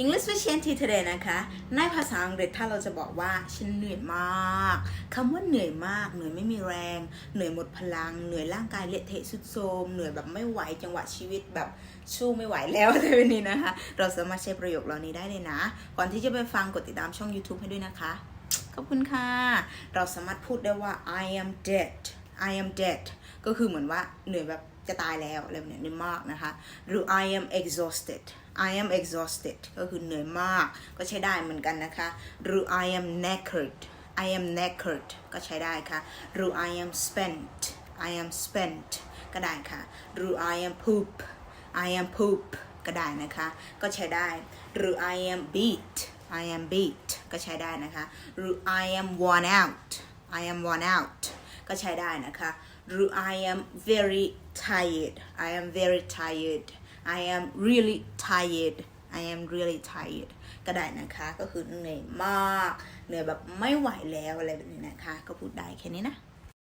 English with Shanti today นะคะ ในภาษาอังกฤษถ้าเราจะบอกว่าฉันเหนื่อยมาก คำว่าเหนื่อยมาก เหนื่อยไม่มีแรง เหนื่อยหมดพลัง เหนื่อยร่างกายเละเทะสุดโทรมเหนื่อยแบบไม่ไหวจังหวะชีวิตแบบสู้ไม่ไหวแล้วอะไรแบบนี้นะคะ เราสามารถใช้ประโยคเหล่านี้ได้เลยนะ ก่อนที่จะไปฟังกดติดตามช่อง YouTube ให้ด้วยนะคะ ขอบคุณค่ะ เราสามารถพูดได้ว่า I am dead I am dead ก็คือเหมือนว่าเหนื่อยแบบ จะตายแล้วอะไรแบบนี้เหนื่อยมากนะคะ หรือ I am exhausted I am exhausted ก็คือเหนื่อยมากก็ใช้ได้เหมือนกันนะคะ หรือ I am knackered I am knackered ก็ใช้ได้ค่ะ หรือ I am spent I am spent ก็ได้ค่ะ หรือ I am poop I am poop ก็ได้นะคะ ก็ใช้ได้ หรือ I am beat I am beat ก็ใช้ได้นะคะ หรือ I am worn out I am worn out ก็ใช้ได้นะคะ หรือ I am very tired I am very tired I am really tired I am really tired ก็ได้นะคะ ก็คือเหนื่อยมาก เหนื่อยแบบไม่ไหวแล้วอะไรแบบนี้นะคะ ก็พูดได้แค่นี้นะ